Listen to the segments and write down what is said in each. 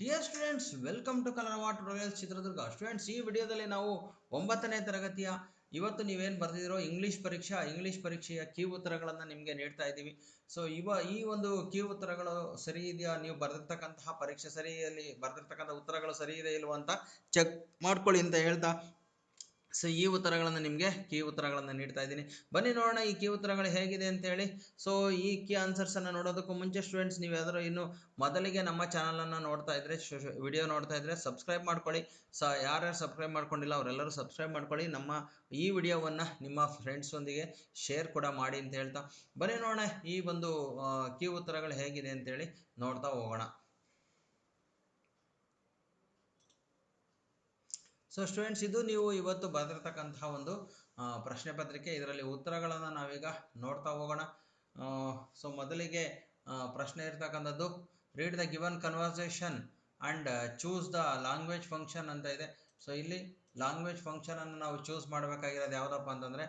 Dear students welcome to Kalarava tutorials Chitradurga students ಈ ವಿಡಿಯೋದಲ್ಲಿ ನಾವು ಒಂಬತ್ತನೇ ತರಗತಿಯ ಇವತ್ತು ನೀವೇನು ಬರೆದಿರೋ ಇಂಗ್ಲೀಷ್ ಪರೀಕ್ಷಾ ಇಂಗ್ಲೀಷ್ ಪರೀಕ್ಷೆಯ ಕೀ ಉತ್ತರಗಳನ್ನು ನಿಮಗೆ ನೀಡ್ತಾ ಇದ್ದೀವಿ. ಸೊ ಇವ ಈ ಒಂದು ಕೀ ಉತ್ತರಗಳು ಸರಿ ಇದೆಯಾ? ನೀವು ಬರೆದಿರ್ತಕ್ಕಂತಹ ಪರೀಕ್ಷೆ ಸರಿಯಲ್ಲಿ ಬರೆದಿರ್ತಕ್ಕಂಥ ಉತ್ತರಗಳು ಸರಿ ಇದೆ ಅಂತ ಚೆಕ್ ಮಾಡ್ಕೊಳ್ಳಿ ಅಂತ ಹೇಳ್ತಾ ಸೊ ಈ ಉತ್ತರಗಳನ್ನು ನಿಮಗೆ ಕೀ ಉತ್ತರಗಳನ್ನು ನೀಡ್ತಾ ಇದ್ದೀನಿ. ಬನ್ನಿ ನೋಡೋಣ ಈ ಕೀ ಉತ್ತರಗಳು ಹೇಗಿದೆ ಅಂತೇಳಿ ಸೊ ಈ ಕೀ ಆನ್ಸರ್ಸನ್ನು ನೋಡೋದಕ್ಕೂ ಮುಂಚೆ ಸ್ಟೂಡೆಂಟ್ಸ್ ನೀವು ಯಾವ್ದಾದ್ರು ಇನ್ನು ಮೊದಲಿಗೆ ನಮ್ಮ ಚಾನಲನ್ನು ನೋಡ್ತಾ ಇದ್ರೆ ವಿಡಿಯೋ ನೋಡ್ತಾ ಇದ್ರೆ ಸಬ್ಸ್ಕ್ರೈಬ್ ಮಾಡ್ಕೊಳ್ಳಿ. ಸ ಯಾರ್ಯಾರು ಸಬ್ಸ್ಕ್ರೈಬ್ ಮಾಡ್ಕೊಂಡಿಲ್ಲ, ಅವರೆಲ್ಲರೂ ಸಬ್ಸ್ಕ್ರೈಬ್ ಮಾಡ್ಕೊಳ್ಳಿ. ನಮ್ಮ ಈ ವಿಡಿಯೋವನ್ನು ನಿಮ್ಮ ಫ್ರೆಂಡ್ಸೊಂದಿಗೆ ಶೇರ್ ಕೂಡ ಮಾಡಿ ಅಂತ ಹೇಳ್ತಾ. ಬನ್ನಿ ನೋಡೋಣ ಈ ಒಂದು ಕೀ ಉತ್ತರಗಳು ಹೇಗಿದೆ ಅಂತೇಳಿ ನೋಡ್ತಾ ಹೋಗೋಣ. ಸೊ ಸ್ಟೂಡೆಂಟ್ಸ್ ಇದು ನೀವು ಇವತ್ತು ಬರೆದಿರ್ತಕ್ಕಂತಹ ಒಂದು ಪ್ರಶ್ನೆ ಪತ್ರಿಕೆ. ಇದರಲ್ಲಿ ಉತ್ತರಗಳನ್ನು ನಾವೀಗ ನೋಡ್ತಾ ಹೋಗೋಣ. ಸೊ ಮೊದಲಿಗೆ ಪ್ರಶ್ನೆ ಇರ್ತಕ್ಕಂಥದ್ದು read the given conversation and choose the language function ಅಂತ ಇದೆ. ಸೊ ಇಲ್ಲಿ ಲ್ಯಾಂಗ್ವೇಜ್ ಫಂಕ್ಷನನ್ನು ನಾವು ಚೂಸ್ ಮಾಡಬೇಕಾಗಿರೋದು ಯಾವುದಪ್ಪ ಅಂತಂದರೆ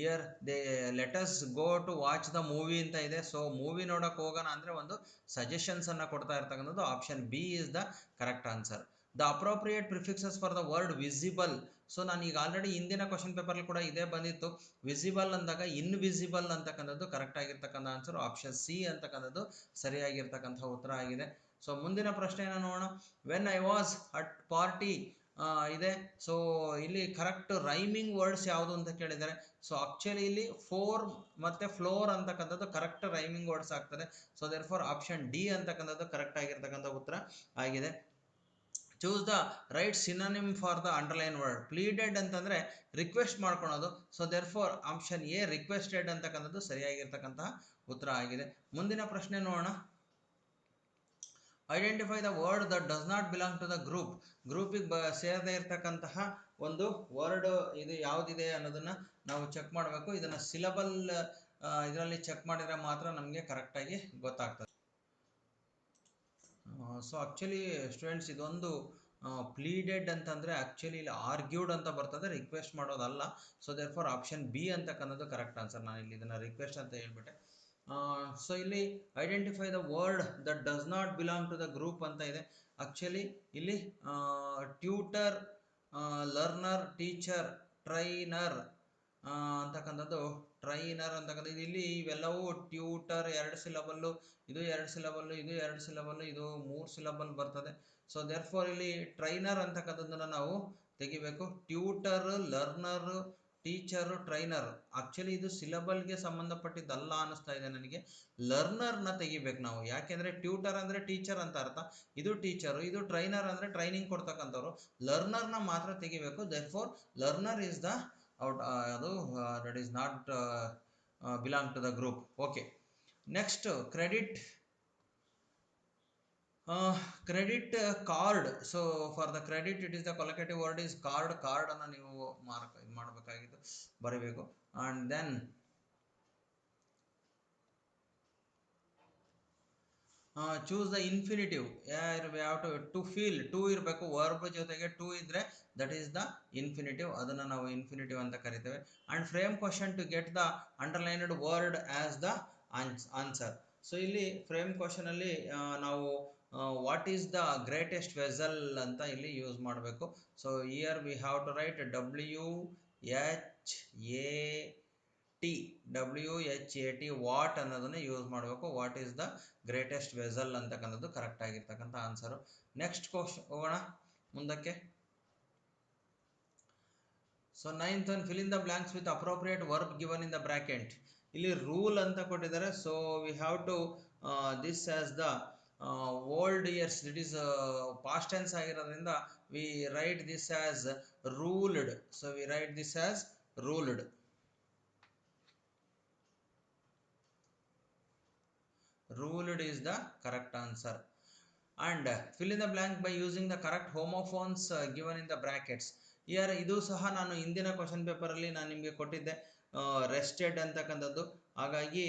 here they let's go to watch the movie ಅಂತ ಇದೆ. ಸೊ ಮೂವಿ ನೋಡೋಕೆ ಹೋಗೋಣ ಅಂದರೆ ಒಂದು ಸಜೆಷನ್ಸನ್ನು ಕೊಡ್ತಾ ಇರ್ತಕ್ಕಂಥದ್ದು. Option B is the correct answer the appropriate prefixes for the word visible so ನಾನು ಈಗ ಆಲ್ರೆಡಿ ಹಿಂದಿನ ಕ್ವಶನ್ ಪೇಪರ್ಲಿ ಕೂಡ ಇದೇ ಬಂದಿತ್ತು. ವಿಸಿಬಲ್ ಅಂದಾಗ ಇನ್ವಿಸಿಬಲ್ ಅಂತಕ್ಕಂಥದ್ದು ಕರೆಕ್ಟ್ ಆಗಿರ್ತಕ್ಕಂಥ ಆನ್ಸರ್ ಆಪ್ಷನ್ ಸಿ ಅಂತಕ್ಕಂಥದ್ದು ಸರಿಯಾಗಿರ್ತಕ್ಕಂಥ ಉತ್ತರ ಆಗಿದೆ. ಸೊ ಮುಂದಿನ ಪ್ರಶ್ನೆಯನ್ನು ನೋಡೋಣ. When I was at party ಇದೆ. ಸೊ ಇಲ್ಲಿ ಕರೆಕ್ಟ್ ರೈಮಿಂಗ್ ವರ್ಡ್ಸ್ ಯಾವುದು ಅಂತ ಕೇಳಿದ್ದಾರೆ ಸೊ ಆಕ್ಚುಲಿ ಇಲ್ಲಿ ಫೋರ್ ಮತ್ತು ಫ್ಲೋರ್ ಅಂತಕ್ಕಂಥದ್ದು ಕರೆಕ್ಟ್ ರೈಮಿಂಗ್ ವರ್ಡ್ಸ್ ಆಗ್ತದೆ. So there for option D ಅಂತಕ್ಕಂಥದ್ದು ಕರೆಕ್ಟ್ ಆಗಿರ್ತಕ್ಕಂಥ ಉತ್ತರ ಆಗಿದೆ. Choose the right synonym for the underline word pleaded ಅಂತಂದರೆ ರಿಕ್ವೆಸ್ಟ್ ಮಾಡ್ಕೊಳೋದು. So therefore option A requested ಅಂತಕ್ಕಂಥದ್ದು ಸರಿಯಾಗಿರ್ತಕ್ಕಂತಹ ಉತ್ತರ ಆಗಿದೆ. ಮುಂದಿನ ಪ್ರಶ್ನೆ ನೋಡೋಣ. Identify the word that does not belong to the group ಗ್ರೂಪಿಗೆ ಬ, ಸೇರದೇ ಇರತಕ್ಕಂತಹ ಒಂದು ವರ್ಡ್ ಇದು ಯಾವುದಿದೆ ಅನ್ನೋದನ್ನು ನಾವು ಚೆಕ್ ಮಾಡಬೇಕು. ಇದನ್ನು ಸಿಲಬಲ್ ಇದರಲ್ಲಿ ಚೆಕ್ ಮಾಡಿದರೆ ಮಾತ್ರ ನಮಗೆ ಕರೆಕ್ಟಾಗಿ ಗೊತ್ತಾಗ್ತದೆ. ಸೊ ಆ್ಯಕ್ಚುಲಿ ಸ್ಟೂಡೆಂಟ್ಸ್ ಇದೊಂದು ಪ್ಲೀಡೆಡ್ ಅಂತಂದರೆ ಆ್ಯಕ್ಚುಲಿ ಇಲ್ಲಿ ಆರ್ಗ್ಯೂಡ್ ಅಂತ ಬರ್ತದೆ ರಿಕ್ವೆಸ್ಟ್ ಮಾಡೋದಲ್ಲ. So there for option B ಅಂತಕ್ಕನ್ನೋದು ಕರೆಕ್ಟ್ ಆನ್ಸರ್ ನಾನು ಇಲ್ಲಿ ಇದನ್ನು ರಿಕ್ವೆಸ್ಟ್ ಅಂತ ಹೇಳ್ಬಿಟ್ಟೆ. ಸೊ ಇಲ್ಲಿ identify the word that does not belong to the group ಅಂತ ಇದೆ. ಆ್ಯಕ್ಚುಲಿ ಇಲ್ಲಿ ಟ್ಯೂಟರ್ ಲರ್ನರ್ ಟೀಚರ್ ಟ್ರೈನರ್ ಅಂತಕ್ಕಂಥದ್ದು ಟ್ರೈನರ್ ಅಂತಕ್ಕಂಥದ್ದು ಇಲ್ಲಿ ಇವೆಲ್ಲವೂ ಟ್ಯೂಟರ್ ಎರಡು ಸಿಲಬಲ್ಲು ಇದು ಎರಡು ಸಿಲಬಲ್ಲು ಇದು ಎರಡು ಸಿಲಬಲ್ಲು ಇದು ಮೂರು ಸಿಲಬಲ್ ಬರ್ತದೆ. ಸೊ ದೇರ್ ಫಾರ್ ಇಲ್ಲಿ ಟ್ರೈನರ್ ಅಂತಕ್ಕಂಥದ್ದನ್ನು ನಾವು ತೆಗಿಬೇಕು. Tutor learner teacher trainer actually ಇದು ಸಿಲಬಲ್ಗೆ ಸಂಬಂಧಪಟ್ಟಿದ್ದಲ್ಲ ಅನ್ನಿಸ್ತಾ ಇದೆ ನನಗೆ. ಲರ್ನರ್ನ ತೆಗಿಬೇಕು ನಾವು. ಯಾಕೆಂದರೆ ಟ್ಯೂಟರ್ ಅಂದರೆ ಟೀಚರ್ ಅಂತ ಅರ್ಥ. ಇದು ಟೀಚರು ಇದು ಟ್ರೈನರ್ ಅಂದರೆ ಟ್ರೈನಿಂಗ್ ಕೊಡ್ತಕ್ಕಂಥವ್ರು. ಲರ್ನರ್ನ ಮಾತ್ರ ತೆಗಿಬೇಕು. Therefore learner is the out ಅದು that is not belong to the group okay next credit credit card so for the credit it is the collective word is card ಕಾರ್ಡನ್ನು ನೀವು mark, ಇದು ಬರೀಬೇಕು. And then choose the infinitive ಯಾವ to to feel to ಇರಬೇಕು. Verb ಜೊತೆಗೆ to ಇದ್ದರೆ that is the infinitive ಅದನ್ನು ನಾವು ಇನ್ಫಿನಿಟಿವ್ ಅಂತ ಕರಿತೇವೆ. And frame question to get the underlined word as the answer so ಇಲ್ಲಿ ಫ್ರೇಮ್ ಕ್ವಶನಲ್ಲಿ ನಾವು what is the greatest vessel ಅಂತ ಇಲ್ಲಿ ಯೂಸ್ ಮಾಡಬೇಕು. So here we have to write W H A T W H A T what ಅನ್ನೋದನ್ನು use ಮಾಡಬೇಕು. What is the greatest vessel ಅಂತಕ್ಕಂಥದ್ದು correct ಆಗಿರ್ತಕ್ಕಂಥ ಆನ್ಸರು ನೆಕ್ಸ್ಟ್ ಕ್ವಶನ್ ಹೋಗೋಣ ಮುಂದಕ್ಕೆ. So ninth one fill in the blanks with appropriate work given in the bracket ಇಲ್ಲಿ rule ಅಂತ ಕೊಟ್ಟಿದ್ದಾರೆ. So we have to this as the old years it is past tense ಆಗಿರೋದ್ರಿಂದ we write this as ruled so we write this as ruled ruled is the correct answer. And fill in the blank by using the correct homophones uh, given in the brackets. Here ಇದು ಸಹ ನಾನು ಹಿಂದಿನ question ಪೇಪರಲ್ಲಿ ನಾನು ನಿಮಗೆ ಕೊಟ್ಟಿದ್ದೆ. Rested ಅಂತಕ್ಕಂಥದ್ದು. ಹಾಗಾಗಿ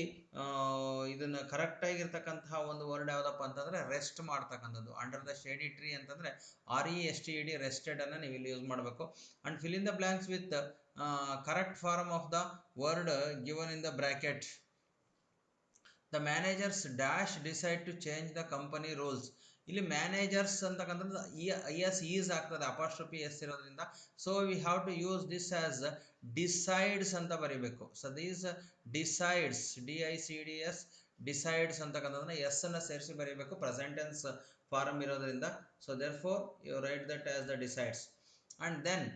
ಇದನ್ನು ಕರೆಕ್ಟಾಗಿರ್ತಕ್ಕಂತಹ ಒಂದು ವರ್ಡ್ ಯಾವುದಪ್ಪ ಅಂತಂದರೆ ರೆಸ್ಟ್ ಮಾಡ್ತಕ್ಕಂಥದ್ದು. ಅಂಡರ್ ದ ಶೇಡಿ ಟ್ರೀ ಅಂತಂದರೆ R E S T E D ರೆಸ್ಟೆಡನ್ನು ನೀವು ಇಲ್ಲಿ ಯೂಸ್ ಮಾಡಬೇಕು. And fill in the blanks with correct form of the word given in the bracket the managers dash decide to change the company rules ಇಲ್ಲಿ managers ಅಂತಕ್ಕಂಥದ್ದು I S is ಆಗ್ತದೆ, apostrophe S ಇರೋದ್ರಿಂದ. So we have to use this as decides ಅಂತ ಬರೀಬೇಕು. So these decides D I C D S decides ಅಂತಕ್ಕಂಥದ್ದನ್ನ S ಅನ್ನ ಸೇರಿಸಿ ಬರೀಬೇಕು ಪ್ರೆಸೆಂಟೆನ್ಸ್ ಫಾರಮ್ ಇರೋದ್ರಿಂದ. So therefore you write that as the decides and then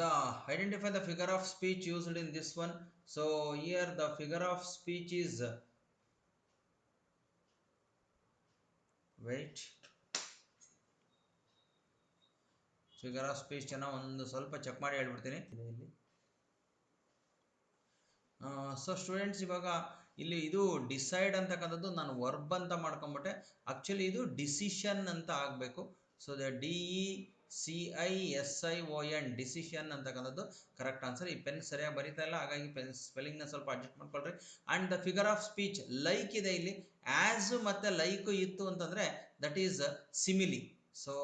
the identify the figure of speech used in this one. So, here the figure of speech is, wait. Figure of speech ಅನ್ನ ಒಂದು ಸ್ವಲ್ಪ check ಮಾಡಿ ಹೇಳ್ಬಿಡ್ತೀನಿ. ಇಲ್ಲಿ so students ಇವಾಗ ಇಲ್ಲಿ ಇದು decide ಅಂತಕ್ಕಂಥದ್ದು ನಾನು ವರ್ಬ್ ಅಂತ ಮಾಡ್ಕೊಂಬಿಟ್ಟೆ. ಆ್ಯಕ್ಚುಲಿ ಇದು ಡಿಸಿಷನ್ ಅಂತ ಆಗಬೇಕು. So the D E C I S I O N decision ಅಂತಕ್ಕಂಥದ್ದು ಕರೆಕ್ಟ್ ಆನ್ಸರ್ ಈ ಪೆನ್ ಸರಿಯಾಗಿ ಬರೀತಾ ಇಲ್ಲ. ಹಾಗಾಗಿ ಪೆನ್ ಸ್ಪೆಲ್ಲಿಂಗ್ನ ಸ್ವಲ್ಪ ಅಡ್ಜಸ್ಟ್ ಮಾಡ್ಕೊಳ್ರಿ. And the figure of speech like ಇದೆ ಇಲ್ಲಿ. ಆ್ಯಸ್ ಮತ್ತು ಲೈಕ್ ಇತ್ತು ಅಂತಂದರೆ that is simile so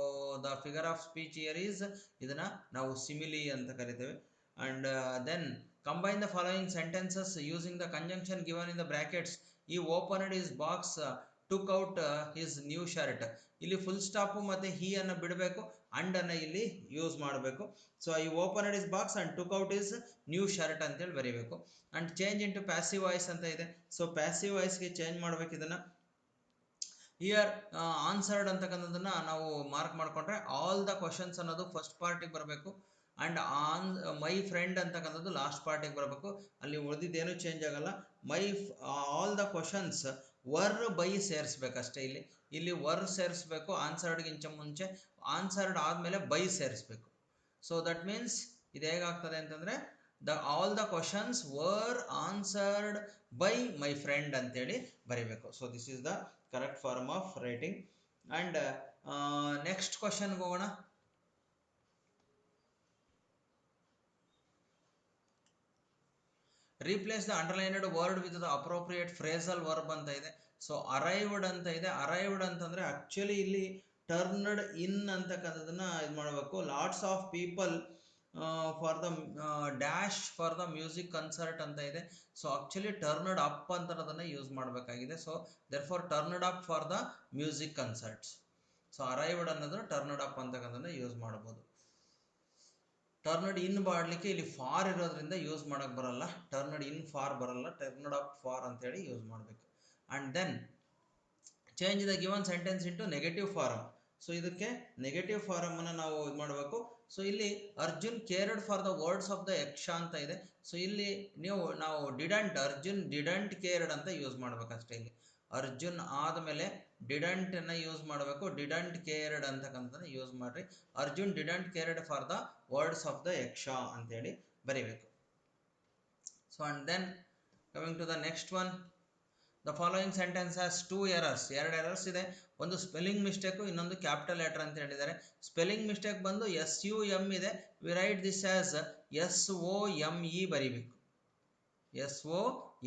the figure of speech here is ಇದನ್ನು ನಾವು ಸಿಮಿಲಿ ಅಂತ ಕರಿತೇವೆ. And then combine the following sentences using the conjunction given in the brackets he opened his box took out his new shirt ಇಲ್ಲಿ full stop ಮತ್ತು ಹೀಯನ್ನು ಬಿಡಬೇಕು. And ಅನ್ನ ಇಲ್ಲಿ ಯೂಸ್ ಮಾಡಬೇಕು. So he open his box and took out his new shirt ಅಂತೇಳಿ ಬರೀಬೇಕು. And change into passive voice ಅಂತ ಇದೆ. ಸೊ ಪ್ಯಾಸಿವ್ ವಾಯ್ಸ್ಗೆ ಚೇಂಜ್ ಮಾಡ್ಬೇಕು ಇದನ್ನ. ಇಯರ್ ಆನ್ಸರ್ಡ್ ಅಂತಕ್ಕಂಥದ್ದನ್ನ ನಾವು ಮಾರ್ಕ್ ಮಾಡ್ಕೊಂಡ್ರೆ ಆಲ್ ದ ಕ್ವಶನ್ಸ್ ಅನ್ನೋದು ಫಸ್ಟ್ ಪಾರ್ಟಿಗೆ ಬರಬೇಕು. ಆ್ಯಂಡ್ ಆನ್ ಮೈ ಫ್ರೆಂಡ್ ಅಂತಕ್ಕಂಥದ್ದು ಲಾಸ್ಟ್ ಪಾರ್ಟಿಗೆ ಬರಬೇಕು. ಅಲ್ಲಿ ಉಳಿದಿದ್ದೇನು ಚೇಂಜ್ ಆಗಲ್ಲ. My all the questions were by ಸೇರಿಸ್ಬೇಕಷ್ಟೇ ಇಲ್ಲಿ. ಇಲ್ಲಿ ವರ್ ಸೇರಿಸ್ಬೇಕು, ಆನ್ಸರ್ಡ್ಗಿಂತ ಮುಂಚೆ ಆನ್ಸರ್ಡ್ ಆದಮೇಲೆ ಬೈ ಸೇರಿಸ್ಬೇಕು. ಸೊ ದಟ್ ಮೀನ್ಸ್ ಇದು ಹೇಗಾಗ್ತದೆ ಅಂತಂದರೆ the all the questions were answered by my friend ಅಂತೇಳಿ ಬರೀಬೇಕು. So this is the correct form of writing and next ಕ್ವಶನ್ಗೆ ಹೋಗೋಣ. Replace the underlined word with the appropriate phrasal verb ಅಂತ ಇದೆ. So arrived ಅಂತ ಇದೆ. ಅರೈವ್ಡ್ ಅಂತಂದರೆ actually ಇಲ್ಲಿ ಟರ್ನ್ಡ್ ಇನ್ ಅಂತಕ್ಕಂಥದ್ದನ್ನ ಇದು ಮಾಡಬೇಕು. Lots of people for the dash for the music concert ಅಂತ ಇದೆ. ಸೊ ಆಕ್ಚುಲಿ ಟರ್ನ್ಡ್ ಅಪ್ ಅಂತ ಯೂಸ್ ಮಾಡಬೇಕಾಗಿದೆ. So therefore turned up for the music concerts so arrived ಅನ್ನೋದು ಟರ್ನ್ಡ್ ಅಪ್ ಅಂತಕ್ಕಂಥದ್ದನ್ನ ಯೂಸ್ ಮಾಡ್ಬೋದು. ಟರ್ನ್ಡ್ ಇನ್ ಮಾಡಲಿಕ್ಕೆ ಇಲ್ಲಿ ಫಾರ್ ಇರೋದ್ರಿಂದ ಯೂಸ್ ಮಾಡೋಕ್ಕೆ ಬರಲ್ಲ. ಟರ್ನ್ಡ್ ಇನ್ ಫಾರ್ ಬರಲ್ಲ. ಟರ್ನ್ಡ್ ಅಪ್ ಫಾರ್ ಅಂತೇಳಿ ಯೂಸ್ ಮಾಡಬೇಕು. And then change the given sentence into negative form so ಇದಕ್ಕೆ ನೆಗೆಟಿವ್ ಫಾರಮನ್ನು ನಾವು ಇದು ಮಾಡಬೇಕು. ಸೊ ಇಲ್ಲಿ Arjun cared for the words of the Yaksha ಅಂತ ಇದೆ. ಸೊ ಇಲ್ಲಿ ನೀವು, ನಾವು ಡಿಡಂಟ್ ಅರ್ಜುನ್ ಡಿಡಂಟ್ ಕೇರ್ಡ್ ಅಂತ ಯೂಸ್ ಮಾಡ್ಬೇಕಷ್ಟೇ ಇಲ್ಲಿ. ಅರ್ಜುನ್ ಆದಮೇಲೆ ಡಿಡಂಟನ್ನು ಯೂಸ್ ಮಾಡಬೇಕು. ಡಿಡಂಟ್ ಕೇರ್ಡ್ ಅಂತಕ್ಕಂಥದ್ದು ಯೂಸ್ ಮಾಡಿರಿ. Arjun didn't cared for the words of the Yaksha ಅಂತೇಳಿ ಬರೀಬೇಕು. So and then coming to the next one the following sentence has two errors ಎರಡು ಎರರ್ಸ್ ಇದೆ. ಒಂದು ಸ್ಪೆಲ್ಲಿಂಗ್ ಮಿಸ್ಟೇಕು ಇನ್ನೊಂದು ಕ್ಯಾಪಿಟಲ್ ಲೆಟರ್ ಅಂತ ಹೇಳಿದ್ದಾರೆ. ಸ್ಪೆಲ್ಲಿಂಗ್ ಮಿಸ್ಟೇಕ್ ಬಂದು ಎಸ್ ಯು ಎಂ ಇದೆ. We write this as S O M E ಬರೀಬೇಕು. S O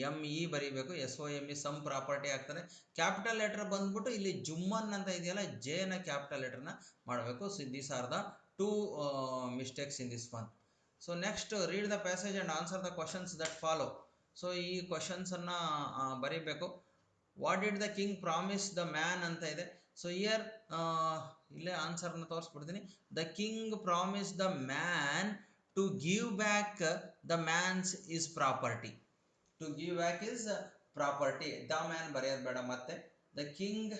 M E ಬರೀಬೇಕು. S O M E some property ಆಗ್ತದೆ. ಕ್ಯಾಪಿಟಲ್ ಲೆಟರ್ ಬಂದ್ಬಿಟ್ಟು ಇಲ್ಲಿ ಜುಮ್ಮನ್ ಅಂತ ಇದೆಯಲ್ಲ ಜೇನ ಕ್ಯಾಪಿಟಲ್ ಲೆಟರ್ನ ಮಾಡಬೇಕು. So these are the two mistakes in this one so next read the passage and answer the questions that follow so ಈ ಕ್ವಶನ್ಸನ್ನು ಬರೀಬೇಕು. What did the king promise the man ಅಂತ ಇದೆ. ಸೊ ಇಯರ್ ಇಲ್ಲೇ ಆನ್ಸರ್ನ ತೋರಿಸ್ಬಿಡ್ತೀನಿ. The king promise the man to give back the man's his property to give back his property the man ಬರೆಯೋದು ಬೇಡ ಮತ್ತೆ. The king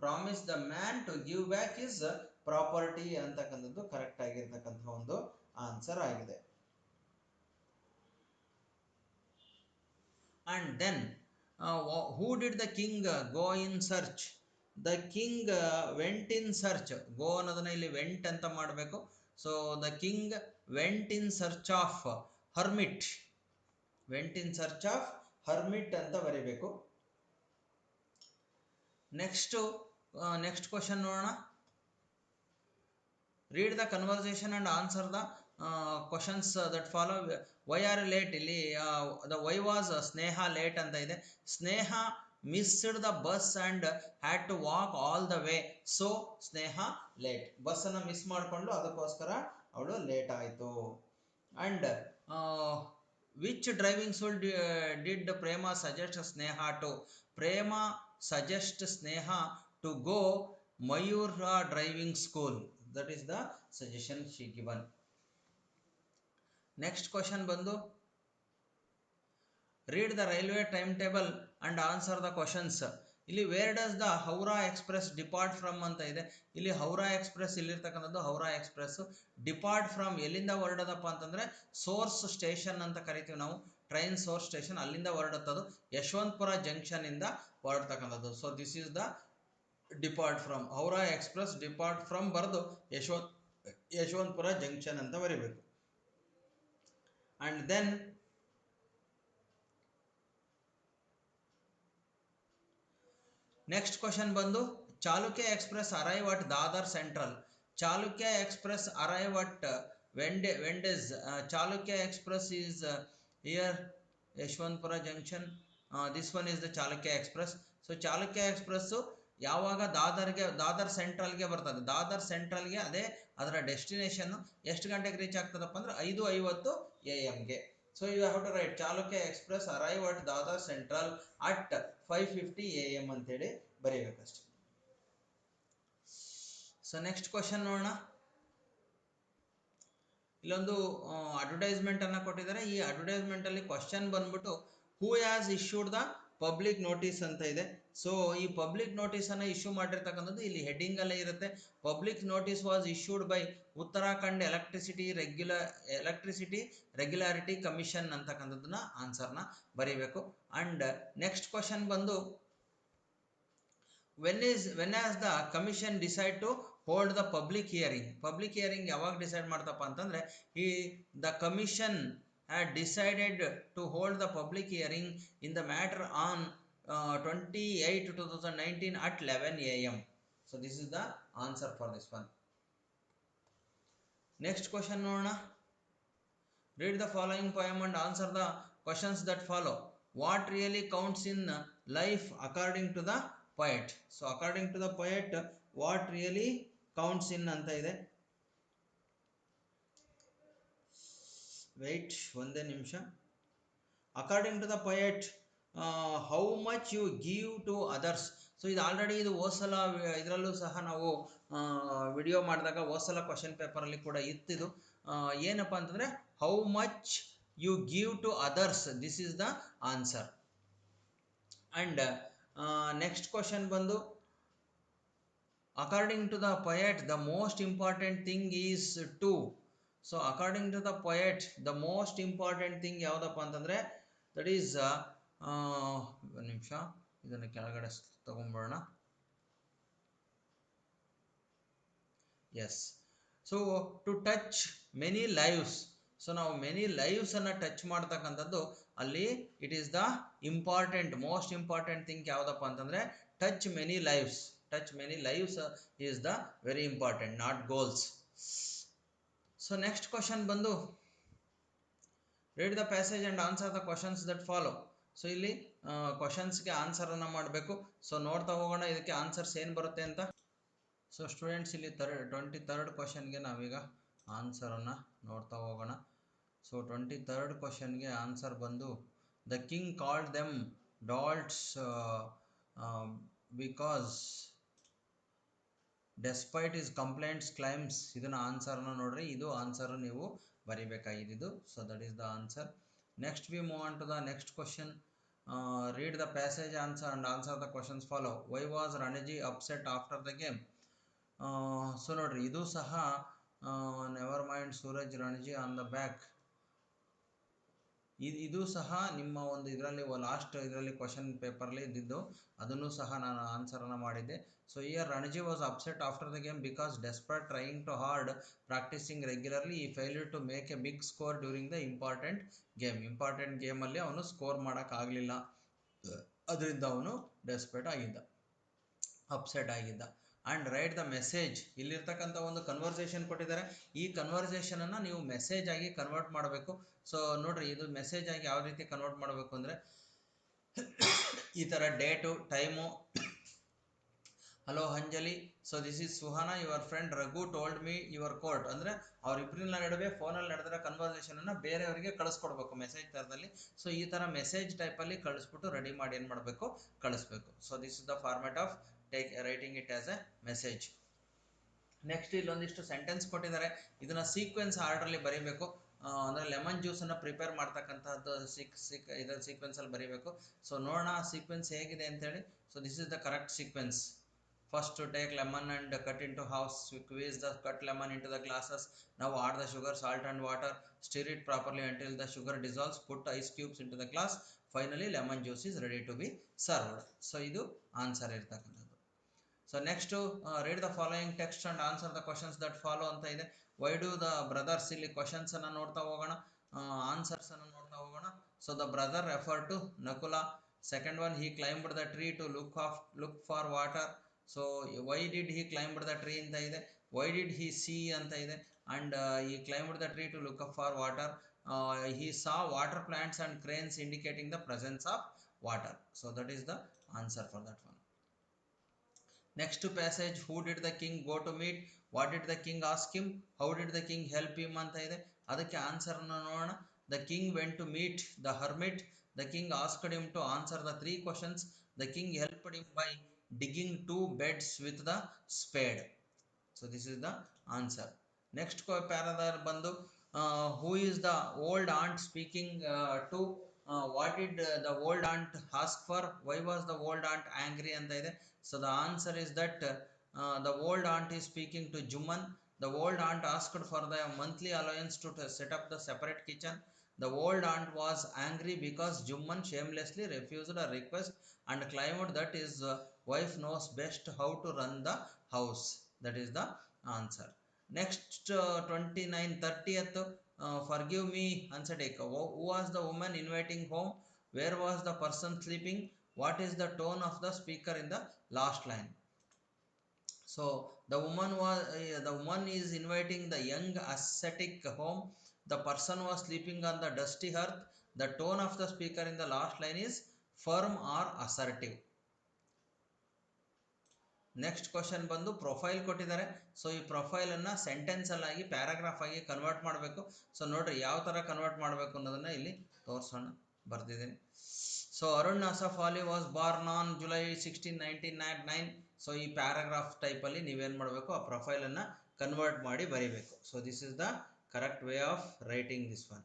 promise the man to give back his property ಅಂತಕ್ಕಂಥದ್ದು correct ಆಗಿರ್ತಕ್ಕಂಥ ಒಂದು answer ಆಗಿದೆ. And then uh, wh- who did the king? Go in search. The king went in search go ಅನ್ನೋದನ್ನ ಇಲ್ಲಿ went ಅಂತ ಮಾಡಬೇಕು. So the king went in search of hermit went in search of hermit ಅಂತ ಬರೀಬೇಕು. Next next question ನೋಡೋಣ. Read the conversation and answer the questions that follow why are late ಇಲ್ಲಿ the why was Sneha late ಅಂತ ಇದೆ. Sneha missed the bus and had to walk all the way so Sneha late ಬಸ್ಸನ್ನು miss ಮಾಡಿಕೊಂಡು ಅದಕ್ಕೋಸ್ಕರ ಅವಳು late ಆಯಿತು. And which driving school did Prema suggest Sneha to Prema suggest Sneha to go Mayur driving school that is the suggestion she given next question ಬಂದು read the railway time table and answer the questions ಇಲ್ಲಿ where does the Howrah express depart from ಅಂತ ಇದೆ. ಇಲ್ಲಿ Howrah express ಇಲ್ಲಿರ್ತಕ್ಕಂಥದ್ದು Howrah express depart from ಎಲ್ಲಿಂದ ಹೊರಡೋದಪ್ಪ ಅಂತಂದ್ರೆ source station ಅಂತ ಕರಿತೀವಿ ನಾವು. ಟ್ರೈನ್ ಸೋರ್ಸ್ ಸ್ಟೇಷನ್ ಅಲ್ಲಿಂದ ಹೊರಡುತ್ತದು ಯಶವಂತಪುರ ಜಂಕ್ಷನ್ ಇಂದ ಹೊರಡ್ತಕ್ಕಂಥದ್ದು. So this is the depart from Howrah express depart from ಬರೆದು ಯಶವಂತ್ ಯಶವಂತಪುರ ಜಂಕ್ಷನ್ ಅಂತ ಬರಿಬೇಕು. ಅಂಡ್ ದೆನ್ ನೆಕ್ಸ್ಟ್ ಕ್ವಶನ್ ಬಂದು, Chalukya express arrive at Dadar central. Chalukya express arrive at when, when does Chalukya express is here Yeshwantpur junction. This one is the Chalukya express. So Chalukya express ಯಾವಾಗ ದಾದರ್ಗೆ, ದಾದರ್ ಸೆಂಟ್ರಲ್ಗೆ ಬರ್ತದೆ. ದಾದರ್ ಸೆಂಟ್ರಲ್ಗೆ ಅದೇ ಅದರ destination ಎಷ್ಟು ಗಂಟೆಗೆ reach ಆಗ್ತದಪ್ಪ ಅಂದ್ರೆ ಐದು ಐವತ್ತು A ಎಮ್ಗೆ so you have to write Chalukya express arrive at Dadar central at five fifty A M ಅಂತೇಳಿ ಬರೀಬೇಕಷ್ಟೆ. ಸೊ ನೆಕ್ಸ್ಟ್ ಕ್ವಶನ್ ನೋಡೋಣ. ಇಲ್ಲೊಂದು ಅಡ್ವರ್ಟೈಸ್ಮೆಂಟ್ ಅನ್ನ ಕೊಟ್ಟಿದ್ದಾರೆ. ಈ ಅಡ್ವರ್ಟೈಸ್ಮೆಂಟ್ ಅಲ್ಲಿ ಕ್ವಶನ್ ಬಂದ್ಬಿಟ್ಟು who has issued the public notice ಅಂತ ಇದೆ. ಸೊ ಈ ಪಬ್ಲಿಕ್ ನೋಟಿಸ್ ಅನ್ನ ಇಶ್ಯೂ ಮಾಡಿರ್ತಕ್ಕಂಥದ್ದು ಇಲ್ಲಿ ಹೆಡ್ಡಿಂಗ್ ಅಲ್ಲೇ ಇರುತ್ತೆ. Public notice was issued by Uttarakhand electricity regular electricity regularity commission ಅಂತಕ್ಕಂಥದ್ದನ್ನ ಆನ್ಸರ್ನ ಬರೀಬೇಕು. ಅಂಡ್ ನೆಕ್ಸ್ಟ್ ಕ್ವಶನ್ ಬಂದು when is when as the commission decide to hold the public hearing public hearing ಯಾವಾಗ ಡಿಸೈಡ್ ಮಾಡ್ತಪ್ಪ ಅಂತಂದರೆ, ಈ the commission had decided to hold the public hearing in the matter on twenty eight two thousand nineteen at eleven A M so this is the answer for this one next question ನೋಡೋಣ read the following poem and answer the questions that follow what really counts in life according to the poet so according to the poet what really counts in ಅಂತ ಇದೆ wait ಒಂದೇ ನಿಮಿಷ according to the poet how much you give to others so ಇದು already ಇದು ಓಸಲ, ಇದರಲ್ಲೂ ಸಹ ನಾವು ವಿಡಿಯೋ ಮಾಡಿದಾಗ ಓಸಲ ಕ್ವಶನ್ ಪೇಪರಲ್ಲಿ ಕೂಡ ಇತ್ತಿದು. ಏನಪ್ಪ ಅಂತಂದರೆ how much you give to others this is the answer and next question ಬಂದು according to the poet the most important thing is to so according to the poet the most important thing ಯಾವುದಪ್ಪ ಅಂತಂದರೆ that is ಒಂದು ನಿಮಿಷ. ಇದನ್ನು ಕೆಳಗಡೆ ತಗೊಂಬರೋಣ. Yes so to touch many lives so ನಾವು many ಲೈವ್ಸನ್ನು touch ಮಾಡ್ತಕ್ಕಂಥದ್ದು, ಅಲ್ಲಿ it is the important most important thing ಯಾವುದಪ್ಪ ಅಂತಂದರೆ touch many lives touch many lives is the very important not goals so next question ಬಂದು read the passage and answer the questions that follow so ಇಲ್ಲಿ ಕ್ವಶನ್ಸ್ಗೆ ಆನ್ಸರನ್ನು ಮಾಡಬೇಕು. So ನೋಡ್ತಾ ಹೋಗೋಣ ಇದಕ್ಕೆ answers ಏನು ಬರುತ್ತೆ ಅಂತ. ಸೊ ಸ್ಟೂಡೆಂಟ್ಸ್ ಇಲ್ಲಿ ತರ್ಡ್ ಟ್ವೆಂಟಿ ತರ್ಡ್ ಕ್ವಶನ್ಗೆ ನಾವೀಗ ಆನ್ಸರನ್ನು ನೋಡ್ತಾ ಹೋಗೋಣ. ಸೊ ಟ್ವೆಂಟಿ ತರ್ಡ್ ಕ್ವಶನ್ಗೆ ಆನ್ಸರ್ ಬಂದು the king called them dolts because despite his complaints claims ಇದನ್ನ ಆನ್ಸರ್ನ ನೋಡ್ರಿ. ಇದು ಆನ್ಸರ್ ನೀವು ಬರಿಬೇಕಾಗಿದ್ದು. So that is the answer next we move on to the next question read the passage answer and answer the questions follow why was Ranji upset after the game so ನೋಡ್ರಿ ಇದು ಸಹ never mind Suraj Ranji on the back ಇದು ಸಹ ನಿಮ್ಮ ಒಂದು ಇದರಲ್ಲಿ last ಇದರಲ್ಲಿ question ಪೇಪರ್ಲಿ ಇದ್ದಿದ್ದು, ಅದನ್ನು ಸಹ ನಾನು ಆನ್ಸರನ್ನು ಮಾಡಿದ್ದೆ. So here Ranji was upset after the game because despite trying too hard practising regularly ಈ failure to make a big score during the important game important ಗೇಮಲ್ಲಿ ಅವನು ಸ್ಕೋರ್ ಮಾಡೋಕ್ಕಾಗಲಿಲ್ಲ ಅದರಿಂದ ಅವನು ಡೆಸ್ಪರ್ಟ್ ಆಗಿದ್ದ. ಅಪ್ಸೆಟ್ ಆಗಿದ್ದ. ಆ್ಯಂಡ್ ರೈಟ್ ದ ಮೆಸೇಜ್ ಇಲ್ಲಿರ್ತಕ್ಕಂಥ ಒಂದು conversation ಕೊಟ್ಟಿದ್ದಾರೆ. ಈ ಕನ್ವರ್ಸೇಷನನ್ನು ನೀವು ಮೆಸೇಜ್ ಆಗಿ ಕನ್ವರ್ಟ್ ಮಾಡಬೇಕು. ಸೊ ನೋಡ್ರಿ, ಇದು ಮೆಸೇಜ್ ಆಗಿ ಯಾವ ರೀತಿ ಕನ್ವರ್ಟ್ ಮಾಡಬೇಕು ಅಂದರೆ, ಈ ಥರ date time hello Anjali so this is Suhana your friend Raghu told me your court ಅಂದರೆ ಇಬ್ಬರಿನ ನಡುವೆ ಫೋನಲ್ಲಿ ನಡೆದಿರೋ ಕನ್ವರ್ಸೇಷನನ್ನು ಬೇರೆಯವರಿಗೆ ಕಳಿಸ್ಕೊಡ್ಬೇಕು ಮೆಸೇಜ್ ಥರದಲ್ಲಿ ಸೊ ಈ ಥರ ಮೆಸೇಜ್ ಟೈಪಲ್ಲಿ ಕಳಿಸ್ಬಿಟ್ಟು ರೆಡಿ ಮಾಡಿ ಏನು ಮಾಡಬೇಕು? ಕಳಿಸ್ಬೇಕು. So this is the format of take writing it as a message next ಇಲ್ಲೊಂದಿಷ್ಟು sentence ಕೊಟ್ಟಿದ್ದಾರೆ. ಇದನ್ನ ಸೀಕ್ವೆನ್ಸ್ ಆರ್ಡರ್ಲಿ ಬರೀಬೇಕು. ಅಂದರೆ ಲೆಮನ್ ಜ್ಯೂಸನ್ನು ಪ್ರಿಪೇರ್ ಮಾಡ್ತಕ್ಕಂಥದ್ದು ಸಿಕ್ ಸಿಕ್ ಇದರ ಸೀಕ್ವೆನ್ಸಲ್ಲಿ ಬರೀಬೇಕು. ಸೊ ನೋಡೋಣ ಸೀಕ್ವೆನ್ಸ್ ಹೇಗಿದೆ ಅಂತೇಳಿ. So this is the correct sequence first to take lemon and cut into halves squeeze the cut lemon into the glasses ನಾವು add the sugar salt and water stir it properly until the sugar dissolves put ice cubes into the glass finally lemon juice is ready to be served so ಇದು answer ಇರ್ತಕ್ಕಂಥ so next read the following text and answer the questions that follow ಅಂತ ಇದೆ. Why do the brothers ಇಲ್ಲಿ questions ಅನ್ನ ನೋಡ್ತಾ ಹೋಗೋಣ? Answers ಅನ್ನ ನೋಡ್ತಾ ಹೋಗೋಣ. So the brother refer to Nakula second one he climbed the tree to look of look for water so why did he climbed the tree ಅಂತ ಇದೆ. Y did he C ಅಂತ ಇದೆ. And he climbed the tree to look up for water he saw water plants and cranes indicating the presence of water so that is the answer for that next passage who did the king go to meet what did the king ask him how did the king help him ಅಂತ ಇದೆ. ಅದಕ್ಕೆ ಆನ್ಸರ್ನ ನೋಡೋಣ. The king went to meet the hermit the king asked him to answer the three questions the king helped him by digging two beds with the spade so this is the answer next ಪ್ಯಾರಾದಾರ್ ಬಂದು who is the old ant speaking speaking uh, what did uh, the old aunt ask for why was the old aunt angry and the so the answer is that uh, the old aunt is speaking to juman the old aunt asked for the monthly allowance to set up the separate kitchen the old aunt was angry because Juman shamelessly refused a request and claimed that his uh, wife knows best how to run the house. That is the answer. Next uh, 29 30th, uh, forgive me. Who who was the woman inviting home? Where was the person sleeping? What is the tone of the speaker in the last line? So the woman was uh, the woman is inviting the young ascetic home. The person was sleeping on the dusty hearth. The tone of the speaker in the last line is firm or assertive. Next question ಬಂದು profile ಕೊಟ್ಟಿದ್ದಾರೆ. So ಈ ಪ್ರೊಫೈಲನ್ನು ಸೆಂಟೆನ್ಸಲ್ಲಾಗಿ paragraph ಆಗಿ convert ಮಾಡಬೇಕು. So ನೋಡ್ರಿ ಯಾವ ಥರ ಕನ್ವರ್ಟ್ ಮಾಡಬೇಕು ಅನ್ನೋದನ್ನು ಇಲ್ಲಿ ತೋರಿಸೋಣ, ಬರ್ದಿದ್ದೀನಿ. So Arun Asaf Ali was born on July sixteen nineteen night nine so ಈ ಪ್ಯಾರಾಗ್ರಾಫ್ ಟೈಪಲ್ಲಿ ನೀವೇನು ಮಾಡಬೇಕು, ಆ ಪ್ರೊಫೈಲನ್ನು ಕನ್ವರ್ಟ್ ಮಾಡಿ ಬರೀಬೇಕು. So this is the correct way of writing this one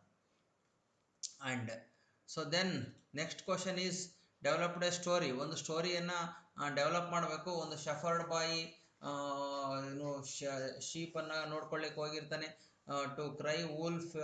and so then next question is developed a story ಒಂದು ಸ್ಟೋರಿಯನ್ನು ಡೆವಲಪ್ ಮಾಡಬೇಕು. ಒಂದು ಶಫರ್ಡ್ ಬಾಯಿ ಏನು ಶೀಪನ್ನು ನೋಡ್ಕೊಳ್ಳಿಕ್ಕೆ ಹೋಗಿರ್ತಾನೆ. To cry wolf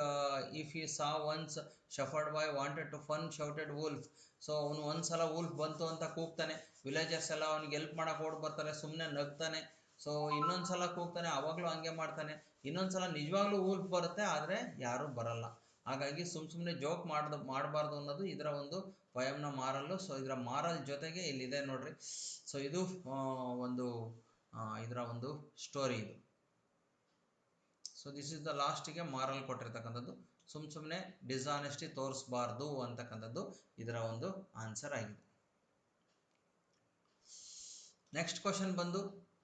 if you saw once shepherd boy wanted to fun shouted wolf so ಅವನು ಒಂದ್ಸಲ wolf ಬಂತು ಅಂತ ಕೂಗ್ತಾನೆ. ವಿಲೇಜರ್ಸ್ ಎಲ್ಲ ಅವನಿಗೆ ಹೆಲ್ಪ್ ಮಾಡೋಕೆ ಓಡ್ ಬರ್ತಾರೆ ಸುಮ್ಮನೆ ನಗ್ತಾನೆ. ಸೊ ಇನ್ನೊಂದ್ಸಲ ಕೂಗ್ತಾನೆ, ಅವಾಗಲೂ ಹಂಗೆ ಮಾಡ್ತಾನೆ. ಇನ್ನೊಂದ್ಸಲ ನಿಜವಾಗ್ಲೂ ವೂಲ್ಫ್ ಬರುತ್ತೆ, ಆದರೆ ಯಾರೂ ಬರಲ್ಲ. ಹಾಗಾಗಿ ಸುಮ್ಮ ಸುಮ್ಮನೆ ಜೋಕ್ ಮಾಡ್ದ, ಮಾಡಬಾರ್ದು ಅನ್ನೋದು ಇದರ ಒಂದು ಪಯಮ್ನ ಮಾರಲ್ಲು. ಸೊ ಇದರ ಮಾರಲ್ ಜೊತೆಗೆ ಇಲ್ಲಿದೆ ನೋಡ್ರಿ. ಸೊ ಇದು ಒಂದು ಇದರ ಒಂದು ಸ್ಟೋರಿ ಇದು. ಸೊ ದಿಸ್ ಇಸ್ ದ ಲಾಸ್ಟಿಗೆ ಮಾರಲ್ ಕೊಟ್ಟಿರ್ತಕ್ಕಂಥದ್ದು. ಸುಮ್ ಸುಮ್ಮನೆ ಡಿಸಾನೆಸ್ಟಿ ತೋರಿಸಬಾರ್ದು ಅಂತಕ್ಕಂಥದ್ದು ಇದರ ಒಂದು ಆನ್ಸರ್ ಆಗಿದೆ. ನೆಕ್ಸ್ಟ್ ಕ್ವಶನ್ ಬಂದು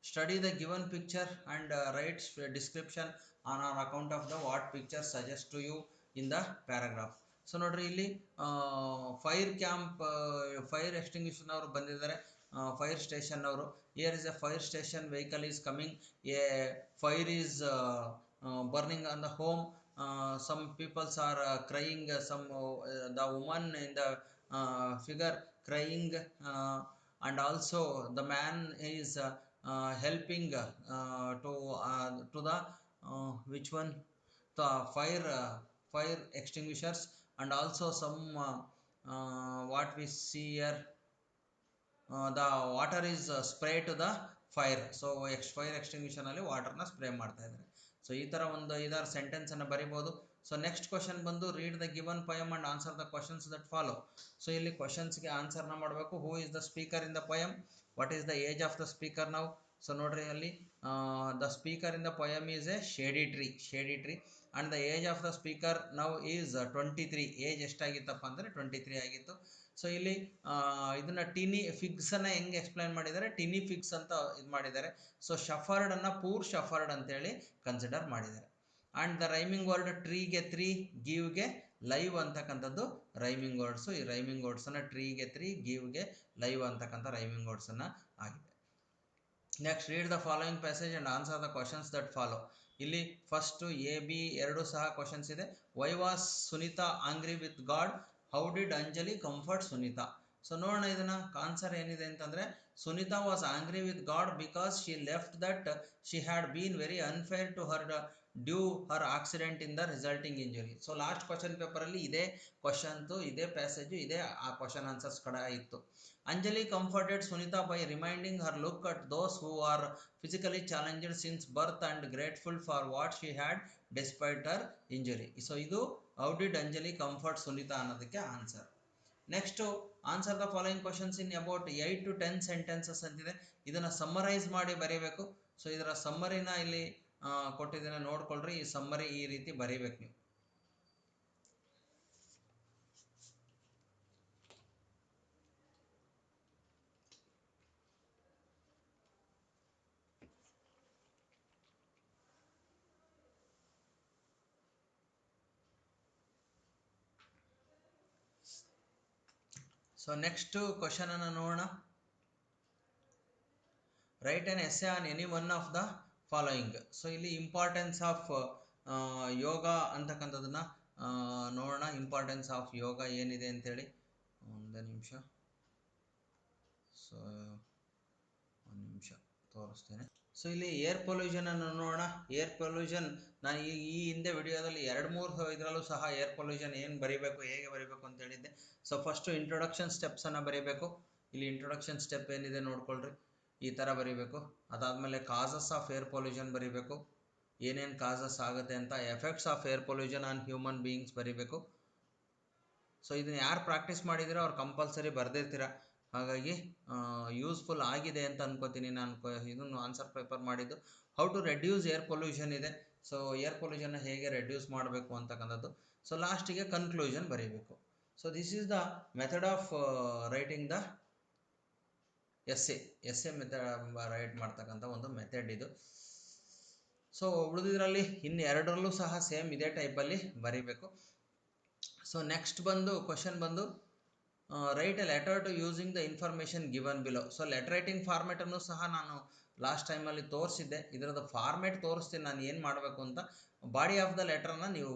study the given picture and writes description on or account of the what picture suggest to you in the paragraph so ನೋಡ್ರಿ, ಇಲ್ಲಿ ಫೈರ್ ಕ್ಯಾಂಪ್ ಫೈರ್ ಎಕ್ಸ್ಟಿಂಗ್ವಿಷನ್ ಅವರು ಬಂದಿದ್ದಾರೆ. ಫೈರ್ ಸ್ಟೇಷನ್ ಅವರು here is a fire station vehicle is coming a fire is burning on the home some peoples are crying some the woman in the figure crying and also the man is helping to to the which one the fire fire which and also some uh, uh, what we see here uh, the water is uh, to the fire so ex fire ಎಕ್ಸ್ಟಿಂಗ್ವಿಷನಲ್ಲಿ ವಾಟರ್ನ spray ಮಾಡ್ತಾ ಇದ್ದಾರೆ. So ಈ ಥರ ಒಂದು ಐದಾರು ಸೆಂಟೆನ್ಸನ್ನು ಬರಿಬೋದು. So next question ಬಂದು read the given poem and answer the questions that follow so ಇಲ್ಲಿ ಕ್ವಶನ್ಸ್ಗೆ ಆನ್ಸರ್ನ ಮಾಡಬೇಕು. Who is the speaker in the poem what is the age of the speaker ನಾವು ಸೊ ನೋಡ್ರಿ ಅಲ್ಲಿ the speaker in the poem is a shady tree shady tree and the age of the speaker ನಾವು is twenty three age ಎಷ್ಟಾಗಿತ್ತಪ್ಪ ಅಂದರೆ twenty three ಆಗಿತ್ತು. So ಇಲ್ಲಿ ಇದನ್ನ tiny fix ಅನ್ನ ಹೆಂಗೆ ಎಕ್ಸ್ಪ್ಲೈನ್ ಮಾಡಿದ್ದಾರೆ? ಟಿನಿ ಫಿಕ್ಸ್ ಅಂತ ಇದು ಮಾಡಿದ್ದಾರೆ. ಸೊ ಶಫರ್ಡ್ ಅನ್ನ ಪೂರ್ ಶಫರ್ಡ್ ಅಂತೇಳಿ ಕನ್ಸಿಡರ್ ಮಾಡಿದ್ದಾರೆ. ಆ್ಯಂಡ್ ದ ರೈಮಿಂಗ್ ವರ್ಡ್ ಟ್ರೀಗೆ ತ್ರೀ ಗಿವ್ಗೆ ಲೈವ್ ಅಂತಕ್ಕಂಥದ್ದು ರೈಮಿಂಗ್ ವರ್ಡ್ಸು ಈ ರೈಮಿಂಗ್ ವರ್ಡ್ಸನ್ನು ಟ್ರೀಗೆ ತ್ರೀ ಗಿವ್ಗೆ ಲೈವ್ ಅಂತಕ್ಕಂಥ ರೈಮಿಂಗ್ ವರ್ಡ್ಸನ್ನು ಆಗಿದೆ. Next read the following passage and answer the questions that follow ಇಲ್ಲಿ ಫಸ್ಟು ಎ ಬಿ ಎರಡು ಸಹ ಕ್ವಶನ್ಸ್ ಇದೆ. Why was Sunita angry with God how did Anjali comfort Sunita so ನೋಡೋಣ ಇದನ್ನು. ಆನ್ಸರ್ ಏನಿದೆ ಅಂತಂದ್ರೆ Sunita was angry with God because she left that she had been very unfair to her due her accident in the resulting injury so last question ಪೇಪರಲ್ಲಿ ಇದೇ ಕ್ವಶನ್ತು ಇದೇ passage ಇದೇ ಆ ಕ್ವಶನ್ ಆನ್ಸರ್ಸ್ ಕಡೆ ಇತ್ತು. Anjali comforted Sunita by reminding her look at those who are physically challenged since birth and grateful for what she had despite her injury so ಇದು how did Anjali comfort Sunita ಅನ್ನೋದಕ್ಕೆ answer next answer the following questions in about eight to ten sentences ಅಂತಿದೆ. ಇದನ್ನು summarise ಮಾಡಿ ಬರೀಬೇಕು. So ಇದರ ಸಮ್ಮರಿನ ಇಲ್ಲಿ ಕೊಟ್ಟಿದ್ದೇನೆ ನೋಡ್ಕೊಳ್ರಿ. ಈ ಸಮ್ಮರಿ ಈ ರೀತಿ ಬರೀಬೇಕು ನೀವು. ಸೊ ನೆಕ್ಸ್ಟು ಕ್ವಶನನ್ನು ನೋಡೋಣ. Write an essay on any one of the following so ಇಲ್ಲಿ ಇಂಪಾರ್ಟೆನ್ಸ್ ಆಫ್ ಯೋಗ ಅಂತಕ್ಕಂಥದ್ದನ್ನ ಆ, ನೋಡೋಣ. ಇಂಪಾರ್ಟೆನ್ಸ್ ಆಫ್ ಯೋಗ ಏನಿದೆ ಅಂತೇಳಿ. ಒಂದು ನಿಮಿಷ. ಸೊ ಒಂದು ನಿಮಿಷ. ತೋರಿಸ್ತೇನೆ. ಸೊ ಇಲ್ಲಿ ಏರ್ ಪೊಲ್ಯೂಷನ್ ಅನ್ನು ನೋಡೋಣ. ಏರ್ ಪೊಲ್ಯೂಷನ್ ನಾನು ಈ ಈ ಹಿಂದೆ ವಿಡಿಯೋದಲ್ಲಿ ಎರಡು ಮೂರು ಇದರಲ್ಲೂ ಸಹ ಏರ್ ಪೊಲ್ಯೂಷನ್ ಏನು ಬರೀಬೇಕು, ಹೇಗೆ ಬರೀಬೇಕು ಅಂತ ಹೇಳಿದ್ದೆ. ಸೊ ಫಸ್ಟು ಇಂಟ್ರೊಡಕ್ಷನ್ ಸ್ಟೆಪ್ಸನ್ನು ಬರೀಬೇಕು. ಇಲ್ಲಿ ಇಂಟ್ರೊಡಕ್ಷನ್ ಸ್ಟೆಪ್ ಏನಿದೆ ನೋಡ್ಕೊಳ್ರಿ. ಈ ಥರ ಬರೀಬೇಕು. ಅದಾದಮೇಲೆ ಕಾಸಸ್ ಆಫ್ ಏರ್ ಪೊಲ್ಯೂಷನ್ ಬರೀಬೇಕು. ಏನೇನು ಕಾಸಸ್ ಆಗುತ್ತೆ ಅಂತ effects of air pollution on human beings ಬರೀಬೇಕು. ಸೊ ಇದನ್ನ ಯಾರು ಪ್ರಾಕ್ಟೀಸ್ ಮಾಡಿದಿರೋ ಅವ್ರು ಕಂಪಲ್ಸರಿ ಬರೆದಿರ್ತೀರ. ಹಾಗಾಗಿ ಯೂಸ್ಫುಲ್ ಆಗಿದೆ ಅಂತ ಅನ್ಕೋತೀನಿ ನಾನು ಇದನ್ನು ಆನ್ಸರ್ ಪೇಪರ್ ಮಾಡಿದ್ದು. How to reduce air pollution ಇದೆ. ಸೊ ಏರ್ ಪೊಲ್ಯೂಷನ್ನ ಹೇಗೆ ರೆಡ್ಯೂಸ್ ಮಾಡಬೇಕು ಅಂತಕ್ಕಂಥದ್ದು. ಸೊ ಲಾಸ್ಟಿಗೆ ಕನ್ಕ್ಲೂಷನ್ ಬರೀಬೇಕು. So this is the method of writing the essay essay method write ಮಾಡ್ತಕ್ಕಂಥ ಒಂದು ಮೆಥಡ್ ಇದು. ಸೊ ಉಳಿದಿದ್ರಲ್ಲಿ ಇನ್ನು ಎರಡರಲ್ಲೂ ಸಹ ಸೇಮ್ ಇದೇ ಟೈಪಲ್ಲಿ ಬರೀಬೇಕು. ಸೊ ನೆಕ್ಸ್ಟ್ ಬಂದು ಕ್ವಶನ್ ಬಂದು write a letter to using the information given below so letter writing ಫಾರ್ಮೆಟನ್ನು ಸಹ ನಾನು ಲಾಸ್ಟ್ ಟೈಮಲ್ಲಿ ತೋರಿಸಿದ್ದೆ. ಇದರದ್ದು ಫಾರ್ಮೆಟ್ ತೋರಿಸ್ತೀನಿ. ನಾನು ಏನು ಮಾಡಬೇಕು ಅಂತ ಬಾಡಿ ಆಫ್ ದ ಲೆಟರ್ನ ನೀವು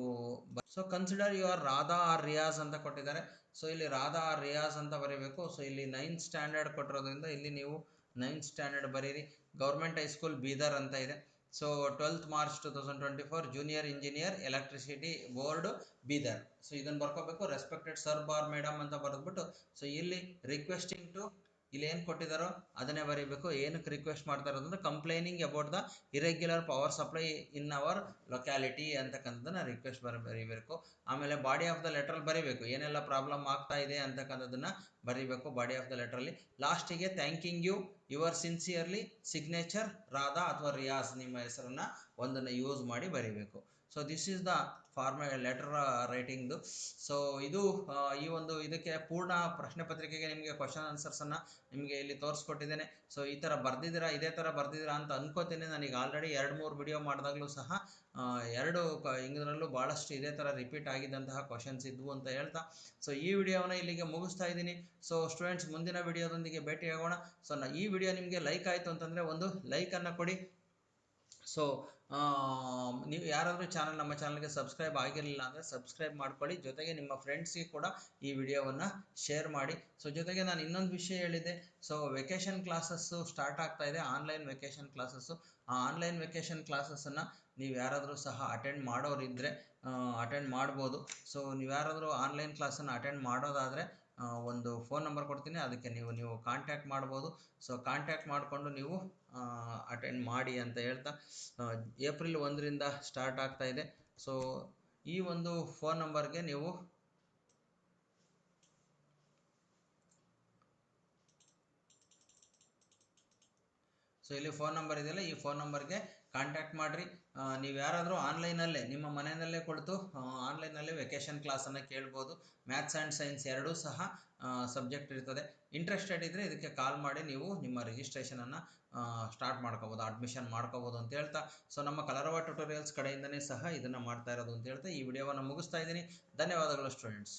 so consider you're Radha or Riyaz ಅಂತ ಕೊಟ್ಟಿದ್ದಾರೆ. ಸೊ ಇಲ್ಲಿ ರಾಧಾ ಆರ್ ರಿಯಾಜ್ ಅಂತ ಬರೀಬೇಕು. ಸೊ ಇಲ್ಲಿ ನೈನ್ತ್ ಸ್ಟ್ಯಾಂಡರ್ಡ್ ಕೊಟ್ಟಿರೋದ್ರಿಂದ ಇಲ್ಲಿ ನೀವು ನೈನ್ತ್ ಸ್ಟ್ಯಾಂಡರ್ಡ್ ಬರೀರಿ. ಗೌರ್ಮೆಂಟ್ ಹೈಸ್ಕೂಲ್ ಬೀದರ್ ಅಂತ ಇದೆ. So twelfth March two thousand twenty four junior engineer electricity board Bidar so ಇದನ್ನು ಬರ್ಕೋಬೇಕು. ರೆಸ್ಪೆಕ್ಟೆಡ್ ಸರ್ ಬಾರ್ ಮೇಡಮ್ ಅಂತ ಬರೆದ್ಬಿಟ್ಟು ಸೊ ಇಲ್ಲಿ ರಿಕ್ವೆಸ್ಟಿಂಗ್ ಟು ಇಲ್ಲಿ ಏನು ಕೊಟ್ಟಿದ್ದಾರೋ ಅದನ್ನೇ ಬರೀಬೇಕು. ಏನಕ್ಕೆ ರಿಕ್ವೆಸ್ಟ್ ಮಾಡ್ತಾ ಇರೋದಂದ್ರೆ complaining about the irregular power supply in our locality ಅಂತಕ್ಕಂಥದ್ದನ್ನ ರಿಕ್ವೆಸ್ಟ್ ಬರ ಬರೀಬೇಕು. ಆಮೇಲೆ ಬಾಡಿ ಆಫ್ ದ ಲೆಟ್ರಲ್ಲಿ ಬರೀಬೇಕು. ಏನೆಲ್ಲ ಪ್ರಾಬ್ಲಮ್ ಆಗ್ತಾ ಇದೆ ಅಂತಕ್ಕಂಥದ್ದನ್ನ ಬರೀಬೇಕು ಬಾಡಿ ಆಫ್ ದ ಲೆಟ್ರಲ್ಲಿ ಲಾಸ್ಟಿಗೆ thanking you your sincerely signature Radha ಅಥವಾ ರಿಯಾಸ್ ನಿಮ್ಮ ಹೆಸರನ್ನ ಒಂದನ್ನು ಯೂಸ್ ಮಾಡಿ ಬರೀಬೇಕು. So this is the format letter ರೈಟಿಂಗ್ದು so ಇದು ಆ, ಈ ಒಂದು ಇದಕ್ಕೆ ಪೂರ್ಣ ಪ್ರಶ್ನೆ ಪತ್ರಿಕೆಗೆ ನಿಮಗೆ ಕ್ವಶನ್ ಆನ್ಸರ್ಸನ್ನು ನಿಮಗೆ ಇಲ್ಲಿ ತೋರಿಸ್ಕೊಟ್ಟಿದ್ದೇನೆ. ಸೊ ಈ ಥರ ಬರ್ದಿದ್ದೀರಾ ಇದೇ ಥರ ಬರ್ದಿದ್ದೀರಾ ಅಂತ ಅನ್ಕೋತೀನಿ. ನನಗೆ ಆಲ್ರೆಡಿ ಎರಡು ಮೂರು ವಿಡಿಯೋ ಮಾಡಿದಾಗಲೂ ಸಹ ಎರಡು ಕ ಇಂಗ್ಲರಲ್ಲೂ ಭಾಳಷ್ಟು ಇದೇ ಥರ ರಿಪೀಟ್ ಆಗಿದ್ದಂತಹ ಕ್ವಶನ್ಸ್ ಇದ್ವು ಅಂತ ಹೇಳ್ತಾ. ಸೊ ಈ ವಿಡಿಯೋನ ಇಲ್ಲಿಗೆ ಮುಗಿಸ್ತಾ ಇದ್ದೀನಿ. ಸೊ ಸ್ಟೂಡೆಂಟ್ಸ್ ಮುಂದಿನ ವಿಡಿಯೋದೊಂದಿಗೆ ಭೇಟಿಯಾಗೋಣ. ಸೊ ನಾ ಈ ವಿಡಿಯೋ ನಿಮಗೆ ಲೈಕ್ ಆಯಿತು ಅಂತಂದರೆ ಒಂದು ಲೈಕನ್ನು ಕೊಡಿ. ಸೊ ನೀವು ಯಾರಾದರೂ ಚಾನಲ್ ನಮ್ಮ ಚಾನಲ್ಗೆ ಸಬ್ಸ್ಕ್ರೈಬ್ ಆಗಿರಲಿಲ್ಲ ಅಂದರೆ ಸಬ್ಸ್ಕ್ರೈಬ್ ಮಾಡ್ಕೊಳ್ಳಿ. ಜೊತೆಗೆ ನಿಮ್ಮ ಫ್ರೆಂಡ್ಸ್ಗೆ ಕೂಡ ಈ ವಿಡಿಯೋವನ್ನು ಶೇರ್ ಮಾಡಿ. ಸೊ ಜೊತೆಗೆ ನಾನು ಇನ್ನೊಂದು ವಿಷಯ ಹೇಳಿದೆ ಸೊ ವೆಕೇಷನ್ ಕ್ಲಾಸಸ್ಸು ಸ್ಟಾರ್ಟ್ ಆಗ್ತಾ ಇದೆ. ಆನ್ಲೈನ್ ವೆಕೇಷನ್ ಕ್ಲಾಸಸ್ಸು ಆ ಆನ್ಲೈನ್ ವೆಕೇಷನ್ ಕ್ಲಾಸಸ್ಸನ್ನು ನೀವು ಯಾರಾದರೂ ಸಹ ಅಟೆಂಡ್ ಮಾಡೋರಿದ್ದರೆ ಅಟೆಂಡ್ ಮಾಡ್ಬೋದು. ಸೊ ನೀವು ಯಾರಾದರೂ ಆನ್ಲೈನ್ ಕ್ಲಾಸನ್ನು ಅಟೆಂಡ್ ಮಾಡೋದಾದರೆ ಒಂದು ಫೋನ್ ನಂಬರ್ ಕೊಡ್ತೀನಿ. ಅದಕ್ಕೆ ನೀವು ನೀವು ಕಾಂಟ್ಯಾಕ್ಟ್ ಮಾಡ್ಬೋದು. ಸೊ ಕಾಂಟ್ಯಾಕ್ಟ್ ಮಾಡಿಕೊಂಡು ನೀವು ಅಟೆಂಡ್ ಮಾಡಿ ಅಂತ ಹೇಳ್ತಾ ಏಪ್ರಿಲ್ ಒಂದರಿಂದ ಸ್ಟಾರ್ಟ್ ಆಗ್ತಾ ಇದೆ. ಸೊ ಈ ಒಂದು ಫೋನ್ ನಂಬರ್ಗೆ ನೀವು ಸೊ ಇಲ್ಲಿ ಫೋನ್ ನಂಬರ್ ಇದೆಯಲ್ಲ, ಈ ಫೋನ್ ನಂಬರ್ಗೆ ಕಾಂಟ್ಯಾಕ್ಟ್ ಮಾಡಿರಿ. ನೀವು ಯಾರಾದರೂ ಆನ್ಲೈನಲ್ಲೇ ನಿಮ್ಮ ಮನೆಯಲ್ಲೇ ಕುಳಿತು ಆನ್ಲೈನಲ್ಲೇ ವೆಕೇಶನ್ ಕ್ಲಾಸನ್ನು ಕೇಳ್ಬೋದು. ಮ್ಯಾಥ್ಸ್ ಆ್ಯಂಡ್ ಸೈನ್ಸ್ ಎರಡೂ ಸಹ ಸಬ್ಜೆಕ್ಟ್ ಇರ್ತದೆ. ಇಂಟ್ರೆಸ್ಟೆಡ್ ಇದ್ದರೆ ಇದಕ್ಕೆ ಕಾಲ್ ಮಾಡಿ, ನೀವು ನಿಮ್ಮ ರಿಜಿಸ್ಟ್ರೇಷನನ್ನು ಸ್ಟಾರ್ಟ್ ಮಾಡ್ಕೋಬೋದು ಅಡ್ಮಿಷನ್ ಮಾಡ್ಕೋಬೋದು ಅಂತ ಹೇಳ್ತಾ ಸೊ ನಮ್ಮ ಕಲರವ ಟ್ಯುಟೋರಿಯಲ್ಸ್ ಕಡೆಯಿಂದನೇ ಸಹ ಇದನ್ನು ಮಾಡ್ತಾ ಇರೋದು ಅಂತ ಹೇಳ್ತಾ ಈ ವಿಡಿಯೋವನ್ನು ಮುಗಿಸ್ತಾ ಇದ್ದೀನಿ. ಧನ್ಯವಾದಗಳು ಸ್ಟೂಡೆಂಟ್ಸ್